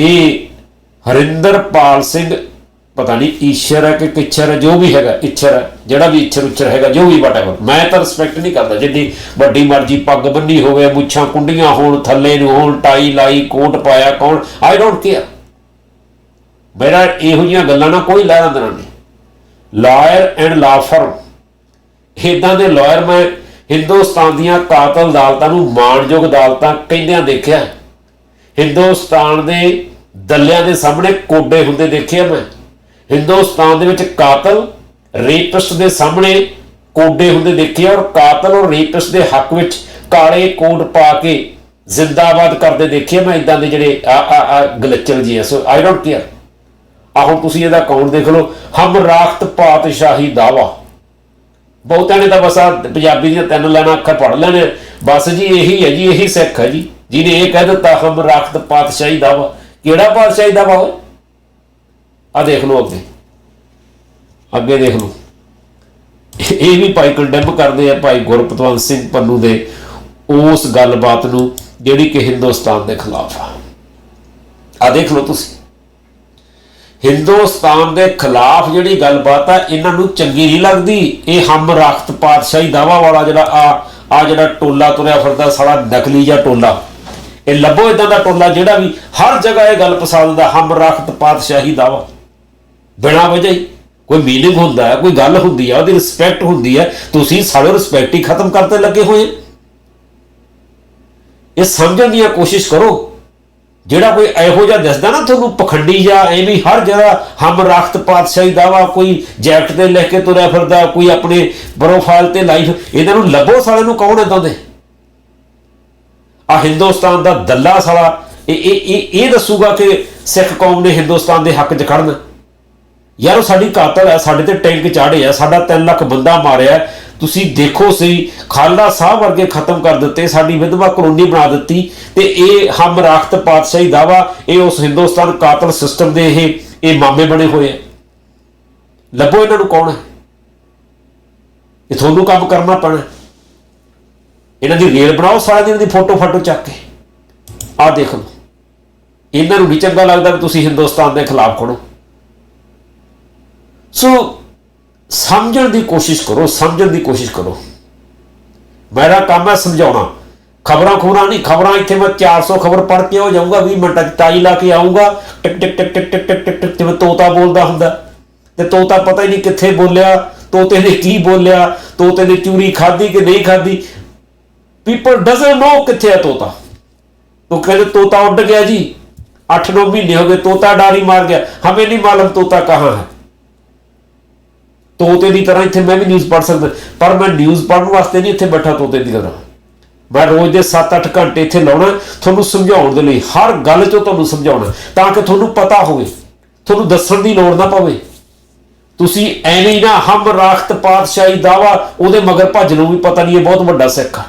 ਇਹ ਹਰਿੰਦਰਪਾਲ ਸਿੰਘ, ਪਤਾ ਨਹੀਂ ਈਸ਼ਰ ਹੈ ਕਿ ਕਿਛਰ ਹੈ, ਜੋ ਵੀ ਹੈਗਾ, ਇੱਛਰ ਹੈ, ਜਿਹੜਾ ਵੀ ਇੱਛਰ ਉੱਚਰ ਹੈਗਾ, ਜੋ ਵੀ ਵਟਐਵਰ ਮੈਂ ਤਾਂ ਰਿਸਪੈਕਟ ਨਹੀਂ ਕਰਦਾ ਜਿੱਡੀ ਵੱਡੀ ਮਰਜ਼ੀ ਪੱਗ ਬੰਨੀ ਹੋਵੇ, ਮੁੱਛਾਂ ਕੁੰਡੀਆਂ ਹੋਣ, ਥੱਲੇ ਨੂੰ ਹੋਣ, ਟਾਈ ਲਾਈ, ਕੋਟ ਪਾਇਆ ਕੌਣ ਆਈ ਡੋਂਟ ਕੇਅਰ ਮੇਰਾ ਇਹੋ ਜਿਹੀਆਂ ਗੱਲਾਂ ਨਾਲ ਕੋਈ ਲੈਣਾ ਦੇਣਾ ਨਹੀਂ। ਲਾਇਰ ਐਂਡ ਲਾਫਰ ਇਦਾਂ ਦੇ ਲਾਇਰ ਮੈਂ ਹਿੰਦੁਸਤਾਨ ਦੀਆਂ ਕਾਤਲ ਅਦਾਲਤਾਂ ਨੂੰ ਮਾਣਯੋਗ ਅਦਾਲਤਾਂ ਕਹਿੰਦਿਆਂ ਦੇਖਿਆ। ਹਿੰਦੁਸਤਾਨ ਦੇ ਦੱਲਿਆਂ ਦੇ ਸਾਹਮਣੇ ਕੋਡੇ ਹੁੰਦੇ ਦੇਖਿਆ ਮੈਂ। ਹਿੰਦੁਸਤਾਨ ਦੇ ਵਿੱਚ ਕਾਤਲ ਰੇਪਿਸਟ ਦੇ ਸਾਹਮਣੇ ਕੋਡੇ ਹੁੰਦੇ ਦੇਖੇ ਔਰ ਕਾਤਲ ਔਰ ਰੇਪਿਸਟ ਦੇ ਹੱਕ ਵਿੱਚ ਕਾਲੇ ਕੋਟ ਪਾ ਕੇ ਜ਼ਿੰਦਾਬਾਦ ਕਰਦੇ ਦੇਖੇ ਮੈਂ ਇਦਾਂ ਦੇ ਜਿਹੜੇ ਆ ਆ ਆ ਗਲਚਰ ਜੀ ਆ ਸੋ ਆਈ ਡੋਨਟ ਕੇਅਰ ਆ ਹੁਣ ਤੁਸੀਂ ਇਹਦਾ ਅਕਾਊਂਟ ਦੇਖ ਲਓ। ਹਮ ਰਾਖਤ ਪਾਤਸ਼ਾਹੀ ਦਾਵਾ। ਬਹੁਤਿਆਂ ਨੇ ਤਾਂ ਬਸ ਆ ਪੰਜਾਬੀ ਦੀਆਂ ਤਿੰਨ ਲਾਈਨਾਂ ਅੱਖਰ ਪੜ੍ਹ ਲੈਣੇ ਬਸ ਜੀ, ਇਹੀ ਹੈ ਜੀ, ਇਹੀ ਸਿੱਖ ਹੈ ਜੀ। ਜਿਹਨੇ ਇਹ ਕਹਿ ਦਿੱਤਾ, ਹਮ ਰਾਖਤ ਪਾਤਸ਼ਾਹੀ ਦਾਵਾ। ਕਿਹੜਾ ਪਾਤਸ਼ਾਹੀ ਦਾਵਾ ਹੋਏ ਆ ਦੇਖ ਲਓ ਅੱਗੇ। ਅੱਗੇ ਦੇਖ ਲਓ। ਇਹ ਵੀ ਭਾਈ ਕੰਡੈਮ ਕਰਦੇ ਆ ਭਾਈ ਗੁਰਪਤਵੰਤ ਸਿੰਘ ਪੰਨੂ ਦੇ ਉਸ ਗੱਲਬਾਤ ਨੂੰ, ਜਿਹੜੀ ਕਿ ਹਿੰਦੁਸਤਾਨ ਦੇ ਖਿਲਾਫ ਆ। ਆ ਦੇਖ ਲਓ ਤੁਸੀਂ। ਹਿੰਦੁਸਤਾਨ ਦੇ ਖਿਲਾਫ ਜਿਹੜੀ ਗੱਲਬਾਤ ਆ, ਇਹਨਾਂ ਨੂੰ ਚੰਗੀ ਨਹੀਂ ਲੱਗਦੀ। ਇਹ ਹਮ ਰਖਤ ਪਾਤਸ਼ਾਹੀ ਦਾਵਾ ਵਾਲਾ ਜਿਹੜਾ ਆ ਆ ਜਿਹੜਾ ਟੋਲਾ ਤੁਰਿਆ ਫਿਰਦਾ, ਸਾਲਾ ਨਕਲੀ ਜਿਹਾ ਟੋਲਾ। ਇਹ ਲੱਭੋ ਇਦਾਂ ਦਾ ਟੋਲਾ ਜਿਹੜਾ ਵੀ ਹਰ ਜਗ੍ਹਾ ਇਹ ਗੱਲ ਪਸੰਦ ਦਾ ਹਮ ਰਖਤ ਪਾਤਸ਼ਾਹੀ ਦਾਵਾ। ਬਿਨਾਂ ਵਜ੍ਹਾ ਹੀ ਕੋਈ ਮੀਨਿੰਗ ਹੁੰਦਾ ਹੈ, ਕੋਈ ਗੱਲ ਹੁੰਦੀ ਹੈ, ਉਹਦੀ ਰਿਸਪੈਕਟ ਹੁੰਦੀ ਹੈ, ਤੁਸੀਂ ਸਾਰੇ ਰਿਸਪੈਕਟ ਹੀ ਖਤਮ ਕਰਦੇ ਲੱਗੇ ਹੋਏ। ਇਹ ਸਮਝਣ ਦੀ ਕੋਸ਼ਿਸ਼ ਕਰੋ। ਜਿਹੜਾ ਕੋਈ ਇਹੋ ਜਿਹਾ ਦਿਸਦਾ ਨਾ ਤੁਹਾਨੂੰ ਪਖੰਡੀ ਜਾਂ ਐਵੇਂ ਹਰ ਜਗ੍ਹਾ ਹਮ ਰਖਤ ਪਾਤਸ਼ਾਹੀ ਦਾਵਾ, ਕੋਈ ਜੈਕਟ ਤੇ ਲਿਖ ਕੇ ਤੁਰਿਆ ਫਿਰਦਾ, ਕੋਈ ਆਪਣੇ ਪ੍ਰੋਫਾਈਲ ਤੇ ਲਾਈਫ ਇਹਨਾਂ ਨੂੰ ਲੱਭੋ ਸਾਲੇ ਨੂੰ ਕੌਣ ਇਦਾਂ ਦੇ? ਆ ਹਿੰਦੁਸਤਾਨ ਦਾ ਦੱਲਾ ਸਾਲਾ, ਇਹ ਇਹ ਇਹ ਦੱਸੂਗਾ ਕਿ ਸਿੱਖ ਕੌਮ ਨੇ ਹਿੰਦੁਸਤਾਨ ਦੇ ਹੱਕ 'ਚ ਖੜਨਾ। ਯਾਰ ਉਹ ਸਾਡੀ ਕਾਤਲ ਹੈ ਸਾਡੇ ਤੇ ਟੈਂਕ ਚਾੜੇ ਆ, ਸਾਡਾ 3 ਲੱਖ ਬੰਦਾ ਮਾਰਿਆ। ਤੁਸੀਂ ਦੇਖੋ ਸਹੀ ਖਾਲੜਾ ਸਾਹਿਬ ਵਰਗੇ ਖਤਮ ਕਰ ਦਿੱਤੇ, ਸਾਡੀ ਵਿਧਵਾ ਕਲੋਨੀ ਬਣਾ ਦਿੱਤੀ ਤੇ ਇਹ ਹਮ ਰਾਖਤ ਪਾਤਸ਼ਾਹੀ ਦਾਵਾ, ਇਹ ਉਸ ਹਿੰਦੁਸਤਾਨ ਕਾਤਲ ਸਿਸਟਮ ਦੇ ਇਹ ਇਹ ਮਾਮੇ ਬਣੇ ਹੋਏ ਆ। ਲੱਭੋ ਇਹਨਾਂ ਨੂੰ ਕੌਣ ਹੈ? ਇਹ ਤੁਹਾਨੂੰ ਕੰਮ ਕਰਨਾ ਪੈਣਾ। ਇਹਨਾਂ ਦੀ ਰੀਲ ਬਣਾਓ, ਸਾਰਾ ਦਿਨ ਦੀ ਫੋਟੋ ਫਾਟੋ ਚੱਕ ਕੇ। ਆਹ ਦੇਖ ਲਓ। ਇਹਨਾਂ ਨੂੰ ਨਹੀਂ ਚੰਗਾ ਲੱਗਦਾ ਕਿ ਤੁਸੀਂ ਹਿੰਦੁਸਤਾਨ ਦੇ ਖਿਲਾਫ ਖੜੋ। ਸੋ ਸਮਝਣ ਦੀ ਕੋਸ਼ਿਸ਼ ਕਰੋ, ਸਮਝਣ ਦੀ ਕੋਸ਼ਿਸ਼ ਕਰੋ। ਮੇਰਾ ਕੰਮ ਹੈ ਸਮਝਾਉਣਾ। ਖਬਰਾਂ ਖੁਰਾਂ ਨਹੀਂ, ਖਬਰਾਂ ਇੱਥੇ ਮੈਂ 400 ਖਬਰ ਪੜ੍ਹ ਕੇ ਹੋ ਜਾਊਂਗਾ 20 ਮਿੰਟਾਂ ਚ ਤਾਈ ਲਾ ਕੇ ਆਉਂਗਾ ਟਿਕ ਟਿਕ ਟਿਕ ਟਿਕ ਟਿਕ ਟਿਕ ਟਿਕ ਟਿਕ, ਜਿਵੇਂ ਤੋਤਾ ਬੋਲਦਾ ਹੁੰਦਾ। ਤੇ ਤੋਤਾ ਪਤਾ ਹੀ ਨਹੀਂ ਕਿੱਥੇ ਬੋਲਿਆ, ਤੋਤੇ ਨੇ ਕੀ ਬੋਲਿਆ, ਤੋਤੇ ਨੇ ਚੂਰੀ ਖਾਧੀ ਕਿ ਨਹੀਂ ਖਾਧੀ। ਪੀਪਲ ਡਸਨਟ ਨੋ ਕਿੱਥੇ ਹੈ ਤੋਤਾ। ਉਹ ਕਹਿੰਦੇ, ਤੋਤਾ ਉੱਡ ਗਿਆ ਜੀ। 8-9 ਮਹੀਨੇ ਹੋ ਗਏ, ਤੋਤਾ ਡਾਰੀ ਮਾਰ ਗਿਆ। ਹਮੇ ਨਹੀਂ ਮਾਲੂਮ ਤੋਤਾ ਕਹਾਂ ਹੈ। ਤੋਤੇ ਦੀ ਤਰ੍ਹਾਂ ਇੱਥੇ ਮੈਂ ਵੀ ਨਿਊਜ਼ ਪੜ੍ਹ ਸਕਦਾ। ਪਰ ਮੈਂ ਨਿਊਜ਼ ਪੜ੍ਹਨ ਵਾਸਤੇ ਨਹੀਂ ਇੱਥੇ ਬੈਠਾ ਤੋਤੇ ਦੀ ਤਰ੍ਹਾਂ। ਮੈਂ ਰੋਜ਼ ਦੇ 7-8 ਘੰਟੇ ਇੱਥੇ ਲਾਉਣਾ ਤੁਹਾਨੂੰ ਸਮਝਾਉਣ ਦੇ ਲਈ, ਹਰ ਗੱਲ 'ਚੋਂ ਤੁਹਾਨੂੰ ਸਮਝਾਉਣਾ ਤਾਂ ਕਿ ਤੁਹਾਨੂੰ ਪਤਾ ਹੋਵੇ। ਤੁਹਾਨੂੰ ਦੱਸਣ ਦੀ ਲੋੜ ਨਾ ਪਵੇ। ਤੁਸੀਂ ਐਵੇਂ ਹੀ ਨਾ ਹਮ ਰਾਖਤ ਪਾਤਸ਼ਾਹੀ ਦਾਵਾ, ਉਹਦੇ ਮਗਰ ਭੱਜ ਲਓ ਵੀ ਪਤਾ ਨਹੀਂ ਇਹ ਬਹੁਤ ਵੱਡਾ ਸਿੱਖ ਆ।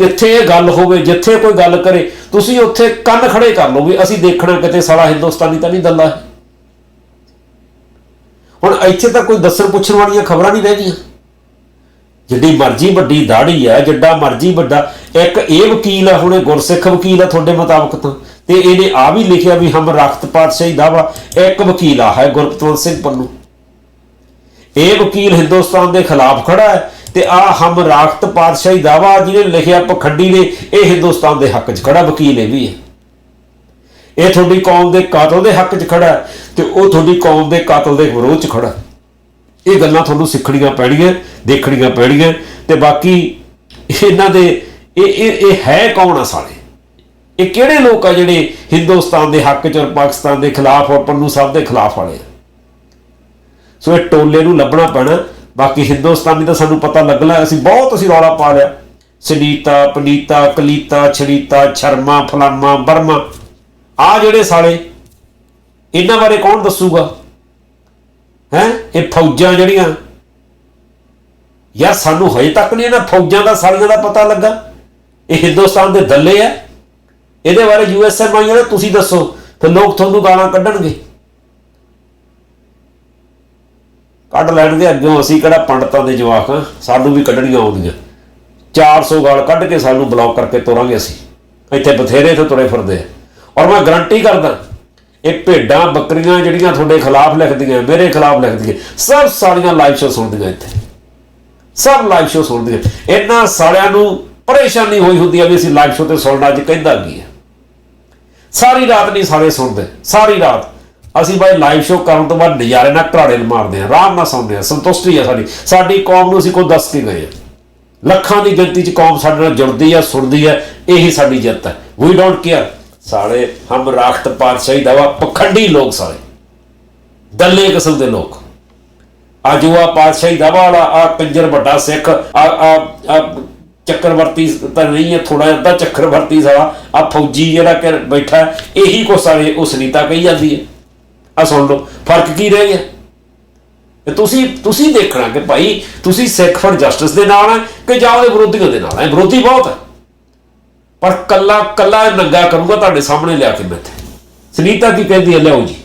ਜਿੱਥੇ ਇਹ ਗੱਲ ਹੋਵੇ, ਜਿੱਥੇ ਕੋਈ ਗੱਲ ਕਰੇ, ਤੁਸੀਂ ਉੱਥੇ ਕੰਨ ਖੜੇ ਕਰ ਲਓ ਵੀ ਅਸੀਂ ਦੇਖਣਾ ਕਿਤੇ ਸਾਲਾ ਹਿੰਦੁਸਤਾਨੀ ਤਾਂ ਨਹੀਂ ਦੱਲਾ ਹੈ ਹੁਣ ਇੱਥੇ ਤਾਂ ਕੋਈ ਦੱਸਣ ਪੁੱਛਣ ਵਾਲੀਆਂ ਖਬਰਾਂ ਨਹੀਂ ਰਹਿ ਗਈਆਂ। ਜਿੱਡੀ ਮਰਜ਼ੀ ਵੱਡੀ ਦਾੜੀ ਹੈ ਜਿੱਡਾ ਮਰਜ਼ੀ ਵੱਡਾ, ਇੱਕ ਇਹ ਵਕੀਲ ਹੈ ਹੁਣੇ ਗੁਰਸਿੱਖ ਵਕੀਲ ਹੈ ਤੁਹਾਡੇ ਮੁਤਾਬਕ ਤਾਂ। ਤੇ ਇਹਨੇ ਆ ਵੀ ਲਿਖਿਆ ਵੀ ਹਮ ਰਖਤ ਪਾਤਸ਼ਾਹੀ ਦਾਵਾ ਇੱਕ ਵਕੀਲ ਆ ਹੈ ਗੁਰਪਤਵੰਤ ਸਿੰਘ ਪੰਨੂ। ਇਹ ਵਕੀਲ ਹਿੰਦੁਸਤਾਨ ਦੇ ਖਿਲਾਫ ਖੜਾ ਹੈ ਤੇ ਆ ਹਮ ਰਾਖਤ ਪਾਤਸ਼ਾਹੀ ਦਾਵਾ ਜਿਹਨੇ ਲਿਖਿਆ ਪਖੰਡੀ ਨੇ, ਇਹ ਹਿੰਦੁਸਤਾਨ ਦੇ ਹੱਕ 'ਚ ਖੜਾ, ਵਕੀਲ ਇਹ ਵੀ ਹੈ। ਇਹ ਤੁਹਾਡੀ ਕੌਮ ਦੇ ਕਾਤਲ ਦੇ ਹੱਕ 'ਚ ਖੜਾ ਤੇ ਉਹ ਤੁਹਾਡੀ ਕੌਮ ਦੇ ਕਾਤਲ ਦੇ ਵਿਰੋਧ 'ਚ ਖੜਾ ਇਹ ਗੱਲਾਂ ਤੁਹਾਨੂੰ ਸਿੱਖਣੀਆਂ ਪੈਣੀਆਂ, ਦੇਖਣੀਆਂ ਪੈਣੀਆਂ ਤੇ ਬਾਕੀ ਇਹਨਾਂ ਦੇ ਇਹ ਇਹ ਇਹ ਹੈ ਕੌਣ ਆ ਸਾਰੇ? ਇਹ ਕਿਹੜੇ ਲੋਕ ਆ ਜਿਹੜੇ ਹਿੰਦੁਸਤਾਨ ਦੇ ਹੱਕ 'ਚ ਔਰ ਪਾਕਿਸਤਾਨ ਦੇ ਖਿਲਾਫ ਔਰ ਪੰਨੂ ਸਾਹਿਬ ਦੇ ਖਿਲਾਫ ਵਾਲੇ ਆ? ਸੋ ਇਹ ਟੋਲੇ ਨੂੰ ਲੱਭਣਾ ਪੈਣਾ ਬਾਕੀ ਹਿੰਦੁਸਤਾਨੀ ਦਾ ਸਾਨੂੰ ਪਤਾ ਲੱਗਣਾ, ਅਸੀਂ ਬਹੁਤ ਅਸੀਂ ਰੌਲਾ ਪਾ ਲਿਆ। ਸੁਨੀਤਾ, ਪਨੀਤਾ, ਕਲੀਤਾ, ਛੜੀਤਾ ਸ਼ਰਮਾ ਫਲਾਮਾ ਬਰਮਾ ਆ ਜਿਹੜੇ ਸਾਲੇ, ਇਹਨਾਂ ਬਾਰੇ ਕੌਣ ਦੱਸੂਗਾ? ਹੈ? ਇਹ ਫੌਜਾਂ ਜਿਹੜੀਆਂ, ਯਾਰ ਸਾਨੂੰ ਹਜੇ ਤੱਕ ਨਹੀਂ ਇਹਨਾਂ ਫੌਜਾਂ ਦਾ ਸਾਰਿਆਂ ਦਾ ਪਤਾ ਲੱਗਾ। ਇਹ ਹਿੰਦੁਸਤਾਨ ਦੇ ਦੱਲੇ ਆ। ਇਹਦੇ ਬਾਰੇ ਯੂਐਸਐਮ ਆਈਆਂ ਤੁਸੀਂ ਦੱਸੋ, ਫਿਰ ਲੋਕ ਤੁਹਾਨੂੰ ਗਾਲਾਂ ਕੱਢਣਗੇ। ਕੱਢ ਲੈਣਗੇ ਅੱਗੋਂ ਅਸੀਂ ਕਿਹੜਾ ਪੰਡਤਾਂ ਦੇ ਜਵਾਕ ਆ ਸਾਨੂੰ ਵੀ ਕੱਢਣੀਆਂ ਆਉਂਦੀਆਂ। 400 ਗਾਲ ਕੱਢ ਕੇ ਸਾਨੂੰ ਬਲੌਕ ਕਰਕੇ ਤੋਰਾਂਗੇ ਅਸੀਂ। ਇੱਥੇ ਬਥੇਰੇ ਤੇ ਤੁਰੇ ਫਿਰਦੇ ਆ। ਔਰ ਮੈਂ ਗਰੰਟੀ ਕਰਦਾ, ਇਹ ਭੇਡਾਂ, ਬੱਕਰੀਆਂ ਜਿਹੜੀਆਂ ਤੁਹਾਡੇ ਖਿਲਾਫ ਲਿਖਦੀਆਂ, ਮੇਰੇ ਖਿਲਾਫ ਲਿਖਦੀਆਂ, ਸਭ ਸਾਰੀਆਂ ਲਾਈਵ ਸ਼ੋ ਸੁਣਦੀਆਂ ਇੱਥੇ। ਸਭ ਲਾਈਵ ਸ਼ੋ ਸੁਣਦੀਆਂ। ਇਹਨਾਂ ਸਾਰਿਆਂ ਨੂੰ ਪਰੇਸ਼ਾਨੀ ਹੋਈ ਹੁੰਦੀ ਆ ਵੀ ਅਸੀਂ ਲਾਈਵ ਸ਼ੋ ਤੇ ਸੁਣਨਾ ਅੱਜ ਕਹਿੰਦਾ ਕੀ ਹੈ ਸਾਰੀ ਰਾਤ ਨਹੀਂ ਸਾਰੇ ਸੁਣਦੇ, ਸਾਰੀ ਰਾਤ। ਅਸੀਂ ਬਾਈ ਲਾਈਵ ਸ਼ੋਅ ਕਰਨ ਤੋਂ ਬਾਅਦ ਨਜ਼ਾਰੇ ਨਾਲ ਘਰਾੜੇ ਮਾਰਦੇ ਆ ਆਰਾਮ ਨਾਲ ਸੌਂਦੇ ਆ ਸੰਤੁਸ਼ਟੀ ਆ ਸਾਡੀ। ਸਾਡੀ ਕੌਮ ਨੂੰ ਅਸੀਂ ਕੋਈ ਦੱਸ ਕੇ ਗਏ ਲੱਖਾਂ ਦੀ ਗਿਣਤੀ ਚ ਕੌਮ ਸਾਡੇ ਨਾਲ ਜੁੜਦੀ ਆ, ਸੁਣਦੀ ਆ, ਇਹੀ ਸਾਡੀ ਜਿੱਤ ਹੈ ਵੀ ਡੋਂਟ ਕੇਅਰ ਸਾਲੇ, ਹਮ ਰਾਖਤ ਪਾਤਸ਼ਾਹੀ ਦਵਾ, ਪਖੰਡੀ ਲੋਕ ਸਾਰੇ। ਦੱਲੇ ਕਿਸਮ ਦੇ ਲੋਕ। ਅੱਜ ਉਹ ਆ ਪਾਤਸ਼ਾਹੀ ਦਾਵਾ ਵਾਲਾ, ਆ ਕੰਜਰ ਵੱਡਾ ਸਿੱਖ, ਆ ਆ ਚੱਕਰਵਰਤੀ ਤਾਂ ਨਹੀਂ ਹੈ ਥੋੜਾ ਜਿਹਾ ਚੱਕਰਵਰਤੀ ਸਾਲਾ, ਆ ਫੌਜੀ ਜਿਹੜਾ ਕਿ ਬੈਠਾ, ਇਹੀ ਕੋ ਸਾਰੇ ਉਸ ਨੀਤਾ ਕਹੀ ਜਾਂਦੀ ਹੈ ਆ ਸੁਣ ਲਓ, ਫ਼ਰਕ ਕੀ ਰਹਿ ਗਿਆ? ਤੇ ਤੁਸੀਂ ਤੁਸੀਂ ਦੇਖਣਾ ਕਿ ਭਾਈ ਤੁਸੀਂ ਸਿੱਖ ਫਰ ਜਸਟਿਸ ਦੇ ਨਾਲ ਹੈ ਕਿ ਜਾਂ ਉਹਦੇ ਵਿਰੋਧੀਆਂ ਦੇ ਨਾਲ ਹੈ? ਵਿਰੋਧੀ ਬਹੁਤ ਹੈ। ਪਰ ਕੱਲਾ ਕੱਲਾ ਨੰਗਾ ਕਰੂਗਾ ਤੁਹਾਡੇ ਸਾਹਮਣੇ ਲਿਆ ਕੇ ਮੈਂ ਇੱਥੇ। ਸੁਨੀਤਾ ਕੀ ਕਹਿੰਦੀ ਹੈ? ਲਿਆਓ ਜੀ।